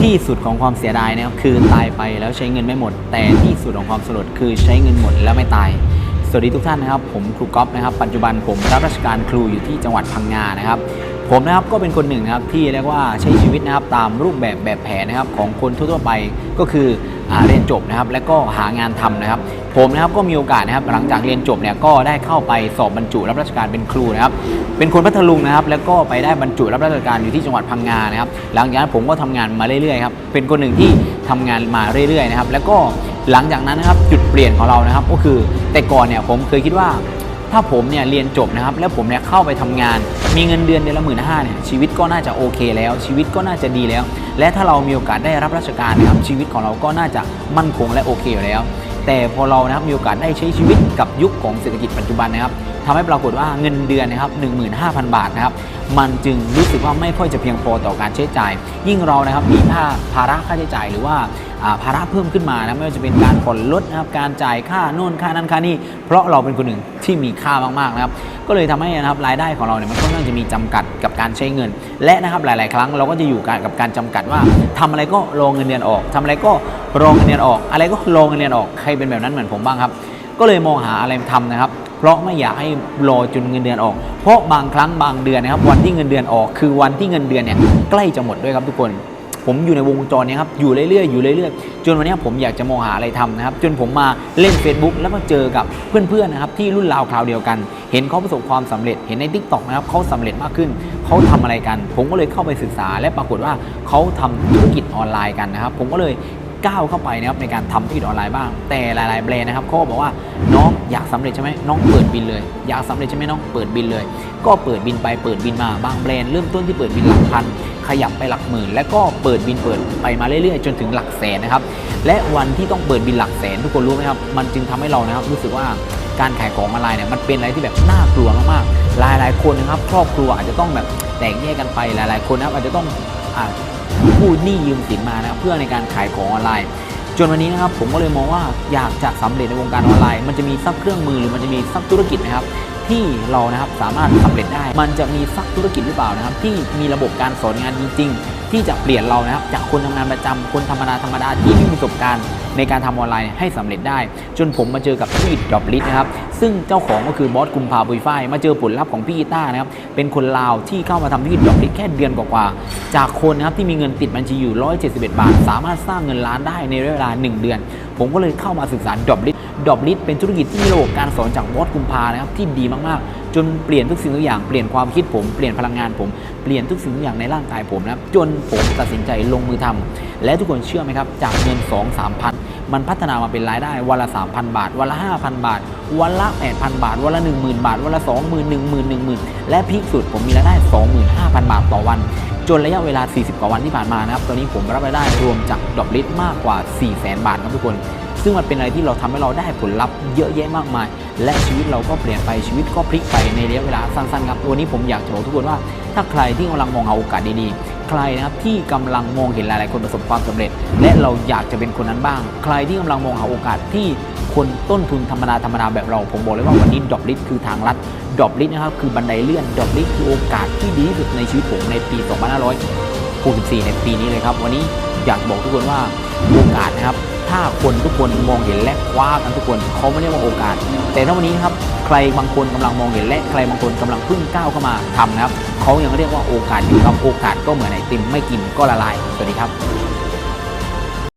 ที่สุดของความเสียดายนะครับคือตายไปแล้วใช้เงินไม่หมด แต่ที่สุดของความสลดคือใช้เงินหมดแล้วไม่ตาย สวัสดีทุกท่านนะครับ ผมครูก๊อฟนะครับ ปัจจุบันผมรับราชการครูอยู่ที่จังหวัดพังงานะครับ ผมนะครับก็เป็นคนหนึ่งนะครับที่เรียกว่าใช้ชีวิตนะครับตามรูปแบบแบบแผนนะครับของคนทั่วๆไปก็คือเรียนจบนะครับและก็หางานทำนะครับ ผมนะครับก็มีโอกาสนะครับหลังจากเรียนจบเนี่ยก็ได้เข้าไปสอบบรรจุรับราชการเป็นครูนะครับเป็นคนพัทลุงนะครับแล้วก็ไปได้บรรจุรับราชการอยู่ที่จังหวัดพังงานะครับหลังจากนั้นผมก็ทำงานมาเรื่อยๆครับเป็นคนหนึ่งที่ทำงานมาเรื่อยๆนะครับแล้วก็หลังจากนั้นนะครับจุดเปลี่ยนของเรานะครับก็คือแต่ก่อนเนี่ยผมเคยคิดว่า ถ้าผมเนี่ยเรียนจบนะครับแล้วผมเนี่ยเข้าไปทำงาน มีเงินเดือนเดือนละหมื่นห้าเนี่ยชีวิตก็น่าจะโอเคแล้ว ชีวิตก็น่าจะดีแล้ว และถ้าเรามีโอกาสได้รับราชการนะครับชีวิตของเราก็น่าจะมั่นคงและโอเคอยู่แล้ว แต่พอเรานะครับมีโอกาสได้ใช้ชีวิตกับยุคของเศรษฐกิจปัจจุบันนะครับ ทำให้ปรากฏว่าเงินเดือนนะครับ15,000 บาทนะครับมันจึงรู้สึกว่าไม่ค่อยจะเพียงพอต่อการใช้จ่าย ยิ่งเรานะครับมีค่าภาระค่าใช้จ่ายหรือว่าภาระเพิ่มขึ้นมานะไม่ว่าจะเป็นการผ่อนรถนะครับการจ่ายค่าโน่นค่านั้นค่านี่เพราะเราเป็นคนหนึ่งที่มีค่ามากๆนะครับก็เลยทำให้นะครับรายได้ของเราเนี่ยมันค่อนข้างจะมีจำกัดกับการใช้เงิน และนะครับหลาย ๆ ครั้งเราก็จะอยู่กับการจำกัดว่าทำอะไรก็รอเงินเดือนออกทำอะไรก็รอเงินเดือนออก อะไรก็รอเงินเดือนออกใครเป็นแบบนั้นเหมือนผมบ้างครับก็เลยมองหาอะไรทำนะครับ เพราะไม่อยากให้รอจนเงินเดือนออก เพราะบางครั้งบางเดือนนะครับวันที่เงินเดือนออกคือวันที่เงินเดือนเนี่ยใกล้จะหมดด้วยครับทุกคน ผมอยู่ในวงจรเนี้ครับอยู่เรื่อยๆอยู่เรื่อยๆ จนวันนี้ผมอยากจะมองหาอะไรทำนะครับ จนผมมาเล่น Facebook แล้วมาเจอกับเพื่อนๆนะครับที่รุ่นราวคราวเดียวกัน เห็นเขาประสบความสำเร็จ เห็นใน t ิ k t o k นะครับเขาสำเร็จมากขึ้นเขาทำอะไรกัน ผมก็เลยเข้าไปศึกษาและปรากฏว่าเขาทำธุรกิจออนไลน์กันนะครับ ผมก็เลย ก้าวเข้าไปนะครับในการทำธุรกิจออนไลน์บ้าง แต่หลาย ๆ แบรนด์นะครับเขาบอกว่าน้องอยากสำเร็จใช่ไหมน้องเปิดบินเลย อยากสำเร็จใช่ไหมน้องเปิดบินเลย ก็เปิดบินไปเปิดบินมาบางแบรนด์เริ่มต้นที่เปิดบินหลักพันขยับไปหลักหมื่น แล้วก็เปิดบินเปิดไปมาเรื่อย ๆ จนถึงหลักแสนนะครับและวันที่ต้องเปิดบินหลักแสนทุกคนรู้ไหมครับมันจึงทำให้เรานะครับรู้สึกว่าการขายของออนไลน์เนี่ยมันเป็นอะไรที่แบบน่ากลัวมากๆหลาย ๆ คนนะครับ ครอบครัวอาจจะต้องแบบแตกแยกกันไปหลาย ๆ คนนะครับอาจจะต้อง ผู้หนี้ยืมสินมานะครับเพื่อในการขายของออนไลน์ จนวันนี้นะครับผมก็เลยมองว่าอยากจะสำเร็จในวงการออนไลน์ มันจะมีสักเครื่องมือหรือมันจะมีสักธุรกิจนะครับที่เรานะครับสามารถสำเร็จได้ มันจะมีสักธุรกิจหรือเปล่านะครับ ที่มีระบบการสอนงานจริงที่จะเปลี่ยนเรานะครับจากคนทำงานประจำคนธรรมดาธรรมดาที่ไม่มีประสบการณ์ในการทำออนไลน์ให้สำเร็จได้ จนผมมาเจอกับพี่ดรอปลิสนะครับซึ่งเจ้าของก็คือบอสกุมภาปุยฝ้ายมาเจอผลลัพธ์ของพี่กีต้านะครับเป็นคนลาวที่เข้ามาทำธุรกิจดรอปลิสแค่เดือนกว่าๆจากคนนะครับที่มีเงินติดบัญชีอยู่ 171 บาท สามารถสร้างเงินล้านได้ในเวลา 1 เดือน ผมก็เลยเข้ามาศึกษาดรอปลิสดรอปลิสเป็นธุรกิจที่มีระบบการสอนจากบอสกุมภานะครับที่ดีมากๆจนเปลี่ยนทุกสิ่งทุกอย่างเปลี่ยนความคิดผมเปลี่ยนพลังงานผมเปลี่ยนทุกสิ่งทุกอย่างในร่างกายผมนะครับจนผมตัดสินใจลงมือทำและทุกคนเชื่อไหมครับ จากเงิน 2 3พันมันพัฒนามาเป็นรายได้วันละ 3,000 บาท วันละ 5,000 บาท วันละ 8,000 บาท วันละ 10,000 บาท วันละ 20,000 10,000 10,000 และพีคสุดผมมีรายได้ 25,000 บาทต่อวันจนระยะเวลา 40 กว่าวันที่ผ่านมานะครับ ตอนนี้ผมรับรายได้รวมจากดอกลิตมากกว่า 400,000 บาทครับทุกคน ซึ่งมันเป็นอะไรที่เราทำให้เราได้ผลลัพธ์เยอะแยะมากมาย และชีวิตเราก็เปลี่ยนไปชีวิตก็พลิกไปในระยะเวลาสั้นๆครับวันนี้ผมอยากจะบอกทุกคนว่า ถ้าใครที่กำลังมองหาโอกาสดีๆ ใครนะครับที่กำลังมองเห็นหลายๆคนประสบความสำเร็จ และเราอยากจะเป็นคนนั้นบ้าง ใครที่กำลังมองหาโอกาสที่คนต้นทุนธรรมดาธรรมดาแบบเราผมบอกเลยว่าวันนี้ดอกลิทคือทางลัดดอกลิทนะครับคือบันไดเลื่อนดอกลิทคือโอกาสที่ดีที่สุดในชีวิตผมในปี 2564 ในปีนี้เลยครับวันนี้ อยากบอกทุกคนว่าโอกาสนะครับ ถ้าคนทุกคนมองเห็นและคว้ากันทุกคนเขาไม่เรียกว่าโอกาส แต่ถ้าวันนี้ครับใครบางคนกำลังมองเห็นและใครบางคนกำลังเพิ่งก้าวเข้ามาทำนะครับเขายังเรียกว่าโอกาสอยู่ครับโอกาสก็เหมือนไอติมไม่กินก็ละลายสวัสดีครับ